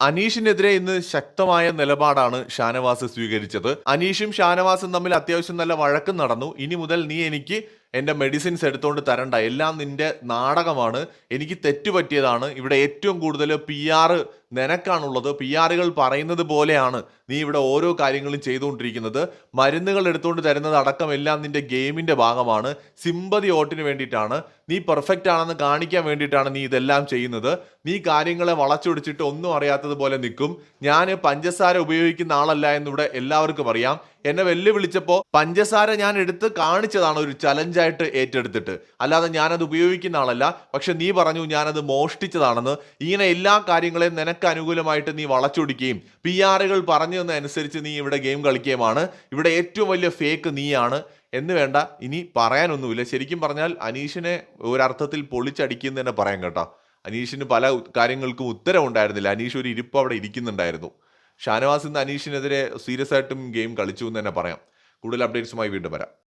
അനീഷിനെതിരെ ഇന്ന് ശക്തമായ നിലപാടാണ് ഷാനവാസ് സ്വീകരിച്ചത്. അനീഷും ഷാനവാസും തമ്മിൽ അത്യാവശ്യം നല്ല വഴക്കം നടന്നു. ഇനി മുതൽ നീ എനിക്ക് എന്റെ മെഡിസിൻസ് എടുത്തുകൊണ്ട് തരണ്ട. എല്ലാം നിന്റെ നാടകമാണ്. എനിക്ക് തെറ്റുപറ്റിയതാണ്. ഇവിടെ ഏറ്റവും കൂടുതൽ പി ആർ നിനക്കാണുള്ളത്. പി ആറുകൾ പറയുന്നത് പോലെയാണ് നീ ഇവിടെ ഓരോ കാര്യങ്ങളും ചെയ്തുകൊണ്ടിരിക്കുന്നത്. മരുന്നുകൾ എടുത്തുകൊണ്ട് തരുന്നത് അടക്കം എല്ലാം നിന്റെ ഗെയിമിന്റെ ഭാഗമാണ്. സിമ്പതി ഓട്ടിന് വേണ്ടിയിട്ടാണ്. നീ പെർഫെക്റ്റ് ആണെന്ന് കാണിക്കാൻ വേണ്ടിയിട്ടാണ് നീ ഇതെല്ലാം ചെയ്യുന്നത്. നീ കാര്യങ്ങളെ വളച്ചൊടിച്ചിട്ട് ഒന്നും അറിയാത്തതുപോലെ നിൽക്കും. ഞാൻ പഞ്ചസാര ഉപയോഗിക്കുന്ന ആളല്ല എന്നിവിടെ എല്ലാവർക്കും അറിയാം. എന്നെ വെല്ലുവിളിച്ചപ്പോൾ പഞ്ചസാര ഞാൻ എടുത്ത് കാണിച്ചതാണ് ഒരു ചലഞ്ചായിട്ട് ഏറ്റെടുത്തിട്ട്. അല്ലാതെ ഞാനത് ഉപയോഗിക്കുന്ന ആളല്ല. പക്ഷെ നീ പറഞ്ഞു ഞാനത് മോഷ്ടിച്ചതാണെന്ന്. ഇങ്ങനെ എല്ലാ കാര്യങ്ങളെയും നിനക്ക് അനുകൂലമായിട്ട് നീ വളച്ചൊടിക്കുകയും പി ആറുകൾ പറഞ്ഞു തന്നതനുസരിച്ച് നീ ഇവിടെ ഗെയിം കളിക്കുകയുമാണ്. ഇവിടെ ഏറ്റവും വലിയ ഫേക്ക് നീയാണ്. എന്ന് വേണ്ട. ഇനി പറയാനൊന്നുമില്ല. ശരിക്കും പറഞ്ഞാൽ അനീഷിനെ ഒരർത്ഥത്തിൽ പൊളിച്ചടിക്കുന്നു തന്നെ പറയാം കേട്ടോ. അനീഷിന് പല കാര്യങ്ങൾക്കും ഉത്തരവുണ്ടായിരുന്നില്ല. അനീഷ് ഒരു ഇരിപ്പ് അവിടെ ഇരിക്കുന്നുണ്ടായിരുന്നു. ഷാനവാസ് ഇന്ന് അനീഷിനെതിരെ സീരിയസ് ആയിട്ടും ഗെയിം കളിച്ചു എന്ന് തന്നെ പറയാം. കൂടുതൽ അപ്ഡേറ്റ്സുമായി വീണ്ടും വരാം.